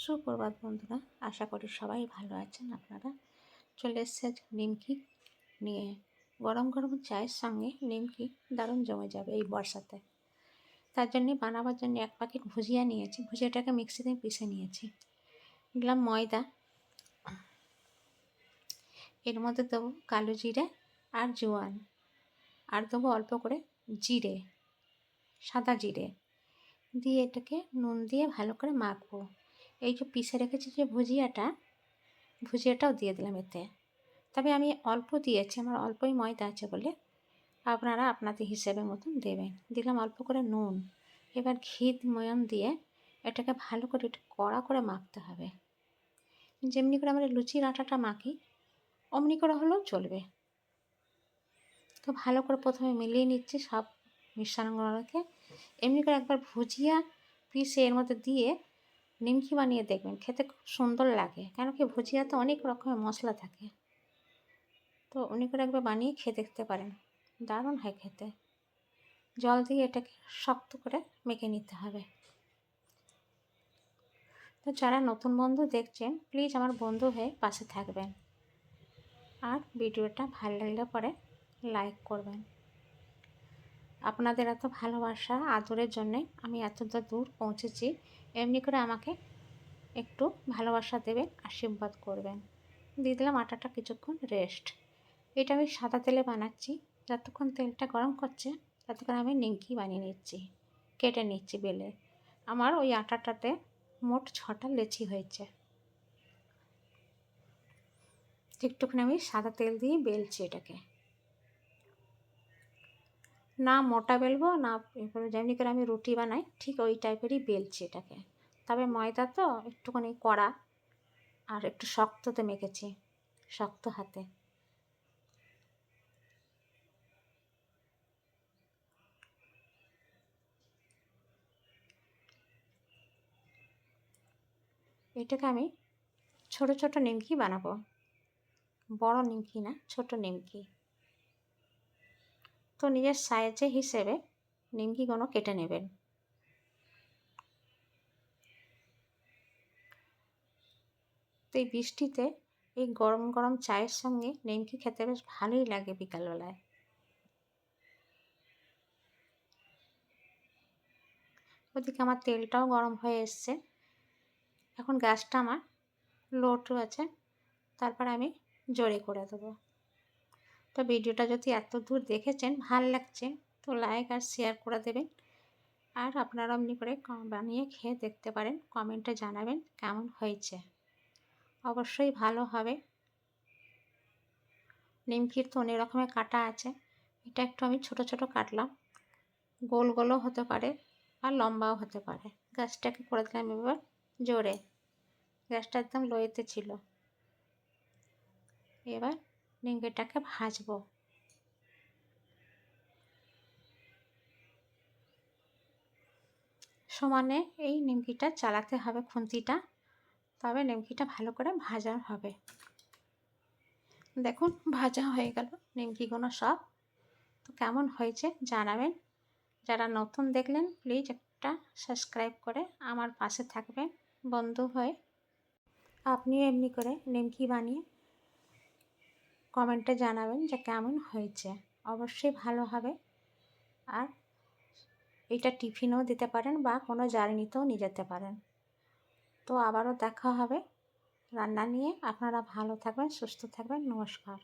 সুপ্রভাত বন্ধুরা, আশা করি সবাই ভালো আছেন আপনারা। চলে এসছে আজ নিমকি নিয়ে। গরম গরম চায়ের সঙ্গে নিমকি দারুণ জমে যাবে এই বর্ষাতে। তার জন্যে বানাবার জন্য এক প্যাকেট ভুজিয়া নিয়েছি। ভুজিয়াটাকে মিক্সিতে পিষে নিয়েছি। দিলাম ময়দা। এর মধ্যে দেবো কালো জিরে আর জোয়ান। আর দেবো অল্প করে জিরে, সাদা জিরে। দিয়ে এটাকে নুন দিয়ে ভালো করে মাখবো। এই যে পিষে রেখেছি যে ভুজিয়াটা, ভুজিয়াটাও দিয়ে দিলাম এতে। তবে আমি অল্প দিয়েছি, আমার অল্পই ময়দা আছে বলে আপনারা আপনাদের হিসেবে মতন দেবেন। দিলাম অল্প করে নুন। এবার ঘি ময়ন দিয়ে এটাকে ভালো করে একটু কড়া করে মাখতে হবে। যেমনি করে আমরা লুচির আটাটা মাখি, অমনি করে হলেও চলবে। তো ভালো করে প্রথমে মিলিয়ে নিচ্ছি সব মিশ্রণগুলোকে এমনি করে একবার ভুজিয়া পিসে এর মধ্যে দিয়ে নিমকি বানিয়ে দেখবেন, খেতে খুব সুন্দর লাগে। কেন কি ভুজিয়াতে অনেক রকমের মশলা থাকে। তো উনি করে একবার বানিয়ে খেয়ে দেখতে পারেন। দারুণ হয় খেতে। জল দিয়ে এটাকে শক্ত করে মেখে নিতে হবে। তো যারা নতুন বন্ধু দেখছেন প্লিজ আমার বন্ধু হয়ে পাশে থাকবেন। আর ভিডিওটা ভালো লাগলে পরে লাইক করবেন। আপনাদের এত ভালোবাসা, আদরের জন্যে আমি এতটা দূর পৌঁছেছি। এমনি করে আমাকে একটু ভালোবাসা দেবেন, আশীর্বাদ করবেন। দিয়ে দিলাম আটাটা কিছুক্ষণ রেস্ট এটা আমি সাদা তেলে বানাচ্ছি। যতক্ষণ তেলটা গরম করছে, ততক্ষণ আমি নিমকি বানিয়ে নিচ্ছি, কেটে নিচ্ছি বেলে। আমার ওই আটাটাতে মোট ছটা লেচি হয়েছে। একটুখানি আমি সাদা তেল দিয়ে বেলছি এটাকে। না মোটা বেলবো, না যেমনি করে আমি রুটি বানাই, ঠিক ওই টাইপেরই বেলছি এটাকে। তবে ময়দা তো একটুখানি কড়া আর একটু শক্ততে মেখেছি, শক্ত হাতে। এটাকে আমি ছোট ছোট নিমকি বানাবো। বড় নিমকি না, ছোট নিমকি। তো নিজের সাইজে হিসেবে নিমকিগুলো কেটে নেবেন। তো এই বৃষ্টিতে এই গরম গরম চায়ের সঙ্গে নিমকি খেতে বেশ ভালোই লাগে বিকালবেলায়। ওদিকে আমার তেলটাও গরম হয়ে এসছে। এখন গ্যাসটা আমার লোটু আছে, তারপর আমি জোরে করে দেবো। তো ভিডিওটা যদি এত দূর দেখেছেন, ভালো লাগছে, তো লাইক আর শেয়ার করে দেবেন। আর আপনারা এমনি করে বানিয়ে খেয়ে দেখতে পারেন কমেন্টে জানাবেন কেমন হয়েছে। অবশ্যই ভালো হবে। নিমকির তো অনেক রকমের কাটা আছে, এটা একটু আমি ছোট ছোট কাটলাম। গোল গোলও হতে পারে আর লম্বাও হতে পারে। গ্যাসটাকে করে দিলাম এবার জোরে। গ্যাসটা একদম লোয়েতে ছিল। এবার নিমকিটাকে ভাজবো। সমানে এই নিমকিটা চালাতে হবে খুন্তিটা, তবে নিমকিটা ভালো করে ভাজা হবে। দেখুন, ভাজা হয়ে গেল নিমকিগুলো সব। তো কেমন হয়েছে জানাবেন। যারা নতুন দেখলেন, প্লিজ একটা সাবস্ক্রাইব করে আমার পাশে থাকবেন বন্ধু হয়ে। আপনিও এমনি করে নিমকি বানিয়ে কমেন্টে জানাবেন যে কেমন হয়েছে। অবশ্যই ভালো হবে। আর এটা টিফিনও দিতে পারেন বা কোনো জার্নিতেও নিয়ে যেতে পারেন। তো আবারও দেখা হবে। রান্না নিয়ে আপনারা ভালো থাকবেন, সুস্থ থাকবেন। নমস্কার।